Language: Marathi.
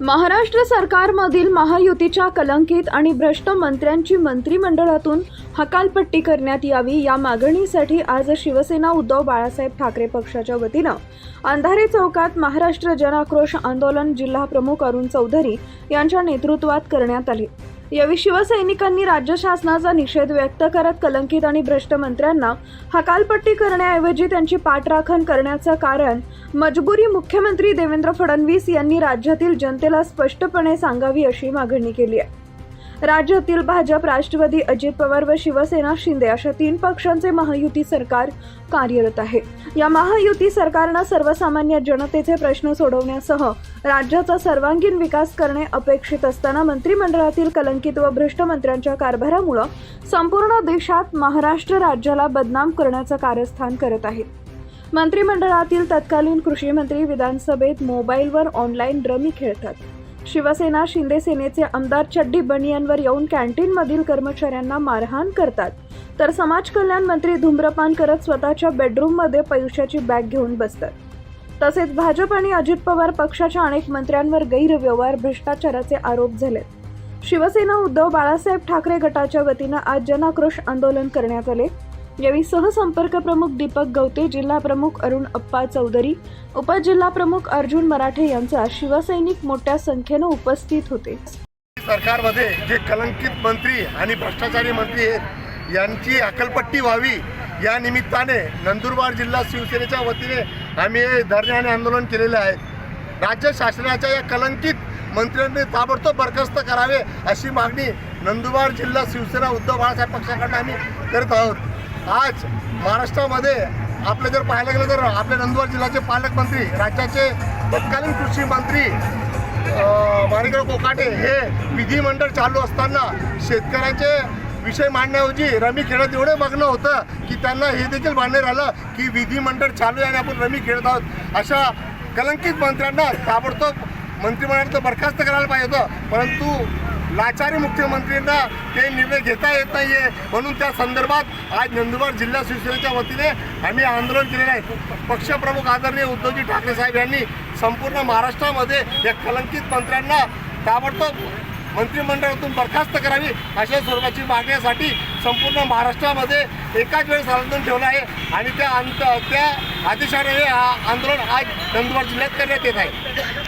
महाराष्ट्र सरकारमधील महायुतीच्या कलंकित आणि भ्रष्ट मंत्र्यांची मंत्रिमंडळातून हकालपट्टी करण्यात यावी या मागणीसाठी आज शिवसेना उद्धव बाळासाहेब ठाकरे पक्षाच्या वतीनं अंधारी चौकात महाराष्ट्र जनाक्रोश आंदोलन जिल्हा प्रमुख अरुण चौधरी यांच्या नेतृत्वात करण्यात आले. यावेळी शिवसैनिकांनी राज्य शासनाचा निषेध व्यक्त करत कलंकित आणि भ्रष्ट मंत्र्यांना हकालपट्टी करण्याऐवजी त्यांची पाठराखण करण्याचं कारण मजबुरी मुख्यमंत्री देवेंद्र फडणवीस यांनी राज्यातील जनतेला स्पष्टपणे सांगावी अशी मागणी केली आहे. राज्यातील भाजप राष्ट्रवादी अजित पवार व शिवसेना शिंदे अशा तीन पक्षांचे महायुती सरकार कार्यरत आहे. या महायुती सरकारनं सर्वसामान्य जनतेचे प्रश्न सोडवण्यासह राज्याचा सर्वांगीण विकास करणे अपेक्षित असताना मंत्रिमंडळातील कलंकित व भ्रष्ट मंत्र्यांच्या कारभारामुळं संपूर्ण देशात महाराष्ट्र राज्याला बदनाम करण्याचं कारस्थान करत आहे. मंत्रिमंडळातील तत्कालीन कृषी मंत्री विधानसभेत मोबाईलवर ऑनलाईन रमी खेळतात. शिवसेना शिंदे सेनेचे आमदार चड्डी बनियांवर येऊन कॅन्टीनमधील कर्मचाऱ्यांना मारहाण करतात. तर समाज कल्याण मंत्री धूम्रपान करत स्वतःच्या बेडरूममध्ये पैशाची बॅग घेऊन बसतात. तसेच भाजप आणि अजित पवार पक्षाच्या अनेक मंत्र्यांवर गैरव्यवहार भ्रष्टाचाराचे आरोप झाले शिवसेना उद्धव बाळासाहेब ठाकरे गटाच्या वतीनं आज जनाक्रोश आंदोलन करण्यात आले. यावेळी सहसंपर्क प्रमुख दीपक गवते जिल्हा प्रमुख अरुण अप्पा चौधरी उपजिल्हा प्रमुख अर्जुन मराठे यांचा शिवसैनिक मोठ्या संख्येनं उपस्थित होते. सरकारमध्ये जे कलंकित मंत्री आणि भ्रष्टाचारी मंत्री आहेत यांची अकलपट्टी व्हावी या निमित्ताने नंदुरबार जिल्हा शिवसेनेच्या वतीने आम्ही हे धरणे आणि आंदोलन केलेले आहे. राज्य शासनाच्या या कलंकित मंत्र्यांनी ताबडतोब बरखास्त करावे अशी मागणी नंदुरबार जिल्हा शिवसेना उद्धव बाळासाहेब पक्षाकडनं आम्ही करत आहोत. आज महाराष्ट्रामध्ये आपलं जर पाहायला गेलं तर आपल्या नंदुरबार जिल्ह्याचे पालकमंत्री राज्याचे तत्कालीन कृषी मंत्री माणिकराव कोकाटे हे विधिमंडळ चालू असताना शेतकऱ्याचे विषय मांडण्याऐवजी रमी खेळत एवढे मग्न होतं की त्यांना हे देखील मान्य राहिलं की विधिमंडळ चालू आहे आणि आपण रमी खेळत आहोत. अशा कलंकित मंत्र्यांना ताबडतोब मंत्रिमंडळाचं बरखास्त करायला पाहिजे होतं. परंतु लाचारी मुख्यमंत्र्यांना ते निर्णय घेता येत नाही आहे म्हणून त्या संदर्भात आज नंदुरबार जिल्हा शिवसेनेच्या वतीने आम्ही आंदोलन केलेलं आहे. पक्षप्रमुख आदरणीय उद्धवजी ठाकरे साहेब यांनी संपूर्ण महाराष्ट्रामध्ये या कलंकित मंत्र्यांना ताबडतोब मंत्रिमंडळातून बरखास्त करावी अशा स्वरूपाची मागण्यासाठी संपूर्ण महाराष्ट्रामध्ये एकाच वेळेस आंदोलन ठेवलं आहे आणि त्या अंत त्या आदेशाने हे आंदोलन आज नंदुरबार जिल्ह्यात करण्यात येत आहे.